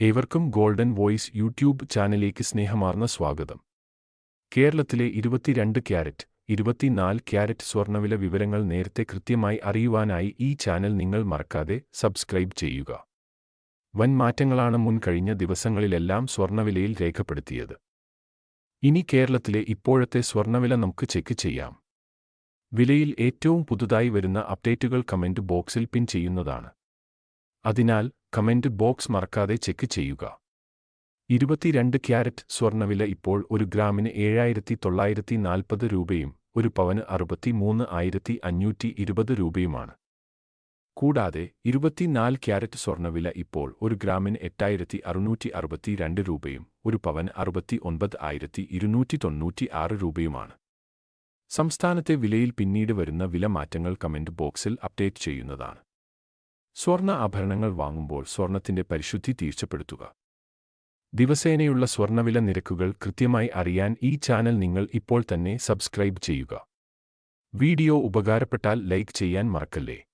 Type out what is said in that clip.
ഏവർക്കും golden voice YouTube ചാനലിലേക്ക് സ്നേഹമാർന്ന സ്വാഗതം. കേരളത്തിലെ ഇരുപത്തിരണ്ട് ക്യാരറ്റ് ഇരുപത്തിനാല് ക്യാരറ്റ് സ്വർണവില വിവരങ്ങൾ നേരത്തെ കൃത്യമായി അറിയുവാനായി ഈ ചാനൽ നിങ്ങൾ മറക്കാതെ സബ്സ്ക്രൈബ് ചെയ്യുക. വൻ മാറ്റങ്ങളാണ് മുൻ കഴിഞ്ഞ ദിവസങ്ങളിലെല്ലാം സ്വർണവിലയിൽ രേഖപ്പെടുത്തിയത്. ഇനി കേരളത്തിലെ ഇപ്പോഴത്തെ സ്വർണവില നമുക്ക് ചെക്ക് ചെയ്യാം. വിലയിൽ ഏറ്റവും പുതുതായി വരുന്ന അപ്ഡേറ്റുകൾ കമന്റ് ബോക്സിൽ പിൻ ചെയ്യുന്നതാണ്. അതിനാൽ കമന്റ് ബോക്സ് മറക്കാതെ ചെക്ക് ചെയ്യുക. ഇരുപത്തിരണ്ട് ക്യാരറ്റ് സ്വർണവില ഇപ്പോൾ ഒരു ഗ്രാമിന് ഏഴായിരത്തി തൊള്ളായിരത്തി നാൽപ്പത് രൂപയും ഒരു പവന് അറുപത്തിമൂന്ന് ആയിരത്തി അഞ്ഞൂറ്റി ഇരുപത് രൂപയുമാണ്. കൂടാതെ ഇരുപത്തിനാല് ക്യാരറ്റ് സ്വർണവില ഇപ്പോൾ ഒരു ഗ്രാമിന് എട്ടായിരത്തി അറുന്നൂറ്റി അറുപത്തി രണ്ട് രൂപയും ഒരു പവൻ അറുപത്തി ഒൻപത് ആയിരത്തി ഇരുന്നൂറ്റി തൊണ്ണൂറ്റി ആറ് രൂപയുമാണ്. സംസ്ഥാനത്തെ വിലയിൽ പിന്നീട് വരുന്ന വില മാറ്റങ്ങൾ കമന്റ് ബോക്സിൽ അപ്ഡേറ്റ് ചെയ്യുന്നതാണ്. സ്വർണ ആഭരണങ്ങൾ വാങ്ങുമ്പോൾ സ്വർണത്തിന്റെ പരിശുദ്ധി തീർച്ചപ്പെടുത്തുക. ദിവസേനയുള്ള സ്വർണവില നിരക്കുകൾ കൃത്യമായി അറിയാൻ ഈ ചാനൽ നിങ്ങൾ ഇപ്പോൾ തന്നെ സബ്സ്ക്രൈബ് ചെയ്യുക. വീഡിയോ ഉപകാരപ്പെട്ടാൽ ലൈക്ക് ചെയ്യാൻ മറക്കല്ലേ?